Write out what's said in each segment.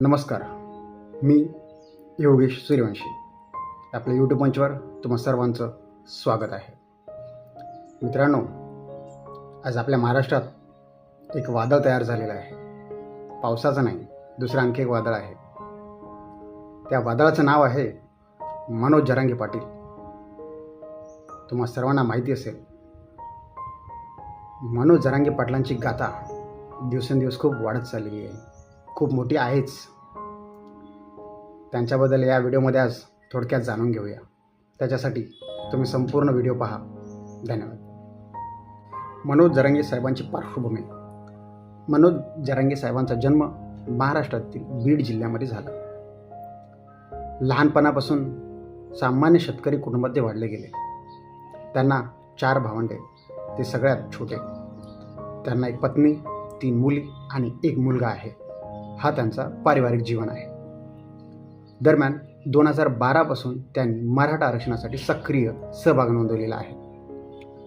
नमस्कार. मी योगेश सूर्यवंशी. आपल्या यूट्यूब मंचवर तुम्हा सर्वांचं स्वागत आहे. मित्रांनो आज आपल्या महाराष्ट्रात एक वादळ तयार झालेलं आहे. पावसाचं नाही दुसरं आणखी एक वादळ आहे. त्या वादळाचं नाव आहे मनोज जरांगे पाटील. तुम्हा सर्वांना माहिती असेल मनोज जरांगे पाटलांची गाथा दिवसेंदिवस खूप वाढत चाललेली आहे. खूप मोठी आहेच. त्यांच्याबद्दल या व्हिडिओमध्ये आज थोडक्यात जाणून घेऊया. त्याच्यासाठी तुम्ही संपूर्ण व्हिडिओ पहा. धन्यवाद. मनोज जरांगे साहेबांची पार्श्वभूमी. मनोज जरांगे साहेबांचा जन्म महाराष्ट्रातील बीड जिल्ह्यामध्ये झाला. लहानपणापासून सामान्य शेतकरी कुटुंबात ते वाढले गेले. त्यांना चार भावंडे ते सगळ्यात छोटे. त्यांना एक पत्नी तीन मुली आणि एक मुलगा आहे. हा त्यांचा पारिवारिक जीवन आहे. दरम्यान दोन हजार बारापासून त्यांनी मराठा आरक्षणासाठी सक्रिय सहभाग नोंदवलेला आहे.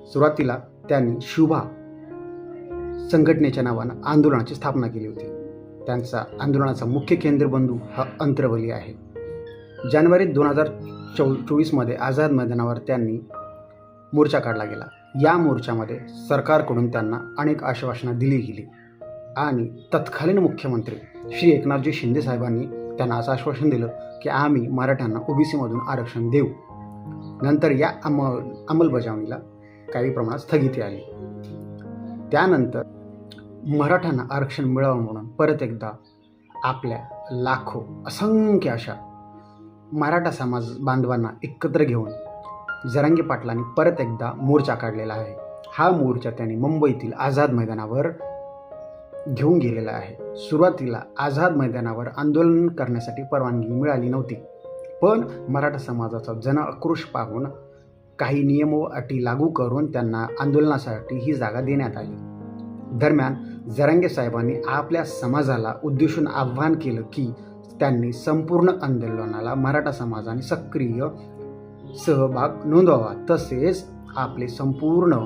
सुरुवातीला त्यांनी शुभा संघटनेच्या नावानं आंदोलनाची स्थापना केली होती. त्यांचा आंदोलनाचा मुख्य केंद्रबंधू हा अंतरवली आहे. जानेवारी दोन हजार चौ चोवीसमध्ये आझाद मैदानावर त्यांनी मोर्चा काढला गेला. या मोर्चामध्ये सरकारकडून त्यांना अनेक आश्वासनं दिली गेली. आणि तत्कालीन मुख्यमंत्री श्री एकनाथजी शिंदे साहेबांनी त्यांना असं आश्वासन दिलं की आम्ही मराठ्यांना ओबीसीमधून आरक्षण देऊ. नंतर या अंम अंमलबजावणीला काही प्रमाणात स्थगिती आली. त्यानंतर मराठ्यांना आरक्षण मिळावं म्हणून परत एकदा आपल्या लाखो असंख्य अशा मराठा समाज बांधवांना एकत्र घेऊन जरंगी पाटलांनी परत एकदा मोर्चा काढलेला आहे. हा मोर्चा त्यांनी मुंबईतील आझाद मैदानावर घेऊन गेलेला आहे. सुरुवातीला आझाद मैदानावर आंदोलन करण्यासाठी परवानगी मिळाली नव्हती. पण मराठा समाजाचा जन आक्रोश पाहून काही नियम व अटी लागू करून त्यांना आंदोलनासाठी ही जागा देण्यात आली. दरम्यान जरांगे साहेबांनी आपल्या समाजाला उद्देशून आव्हान केलं की त्यांनी संपूर्ण आंदोलनाला मराठा समाजाने सक्रिय सहभाग नोंदवावा. तसेच आपले संपूर्ण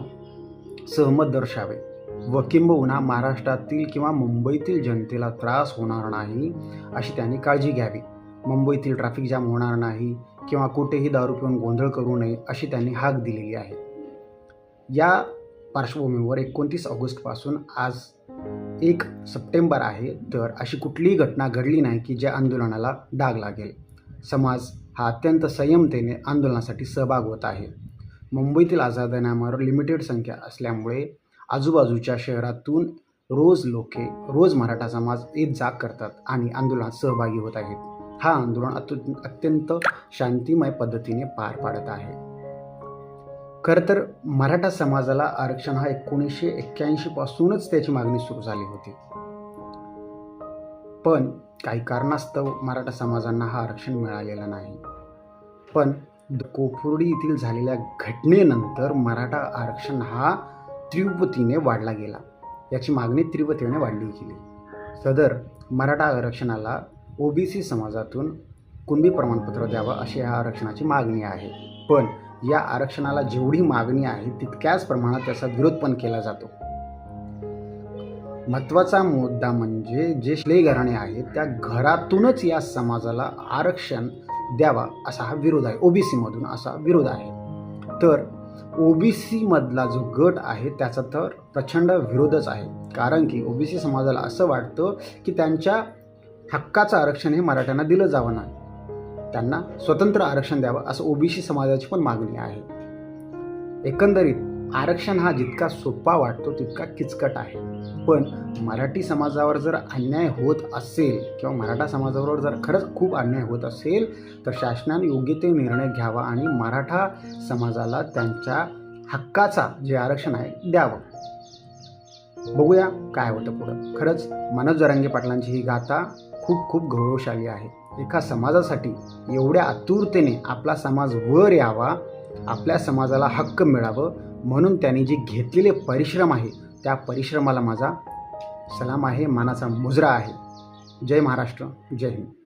सहमत दर्शावे व किंबहुना महाराष्ट्रातील किंवा मुंबईतील जनतेला त्रास होणार नाही अशी त्यांनी काळजी घ्यावी. मुंबईतील ट्रॅफिक जाम होणार नाही किंवा कुठेही दारू पिऊन गोंधळ करू नये अशी त्यांनी हाक दिलेली आहे. या पार्श्वभूमीवर एकोणतीस ऑगस्टपासून आज एक सप्टेंबर आहे तर अशी कुठलीही घटना घडली नाही की ज्या आंदोलनाला डाग लागेल. समाज हा अत्यंत संयमतेने आंदोलनासाठी सहभाग होत आहे. मुंबईतील आझादनामावर लिमिटेड संख्या असल्यामुळे आजूबाजूच्या शहरातून रोज लोके रोज मराठा समाज येत जाग करतात आणि आंदोलनात सहभागी होत आहेत. हा आंदोलन अतु अत्यंत शांतिमय पद्धतीने पार पाडत आहे. खरं तर मराठा समाजाला आरक्षण हा एकोणीसशे एक्क्याऐंशी पासूनच त्याची मागणी सुरू झाली होती. पण काही कारणास्तव मराठा समाजांना हा आरक्षण मिळालेला नाही. पण कोफुर्डी येथील झालेल्या घटनेनंतर मराठा आरक्षण हा तीव्रतीने वाढला गेला. याची मागणी तीव्रतेने वाढली गेली. सदर मराठा आरक्षणाला ओबीसी समाजातून कुणबी प्रमाणपत्र द्यावं अशी या आरक्षणाची मागणी आहे. पण या आरक्षणाला जेवढी मागणी आहे तितक्याच प्रमाणात त्याचा विरोध पण केला जातो. महत्त्वाचा मुद्दा म्हणजे जे श्ले घराणे आहेत त्या घरातूनच या समाजाला आरक्षण द्यावा असा हा विरोध आहे. ओबीसीमधून असा विरोध आहे. तर ओबीसीमधला जो गट आहे त्याचा तर प्रचंड विरोधच आहे. कारण की ओबीसी समाजाला असं वाटतं की त्यांच्या हक्काचं आरक्षण हे मराठ्यांना दिलं जावं नाही. त्यांना स्वतंत्र आरक्षण द्यावं असं ओबीसी समाजाची पण मागणी आहे. एकंदरीत आरक्षण हा जितका सोपा वाटतो तितका किचकट आहे. पण मराठी समाजावर जर अन्याय होत असेल किंवा मराठा समाजावर जर खरंच खूप अन्याय होत असेल तर शासनाने योग्य ते निर्णय घ्यावा आणि मराठा समाजाला त्यांच्या हक्काचा जे आरक्षण आहे द्यावं. बघूया काय होतं पुढं. खरंच मनोज जरांगे पाटलांची ही गाथा खूप खूप गौरवशाली आहे. एका समाजासाठी एवढ्या आतुरतेने आपला समाज वर यावा आपल्या समाजाला हक्क मिळावं म्हणून त्यांनी जे घेतलेले परिश्रम आहे त्या परिश्रमाला माझा सलाम आहे मानाचा मुजरा आहे. जय महाराष्ट्र जय हिंद.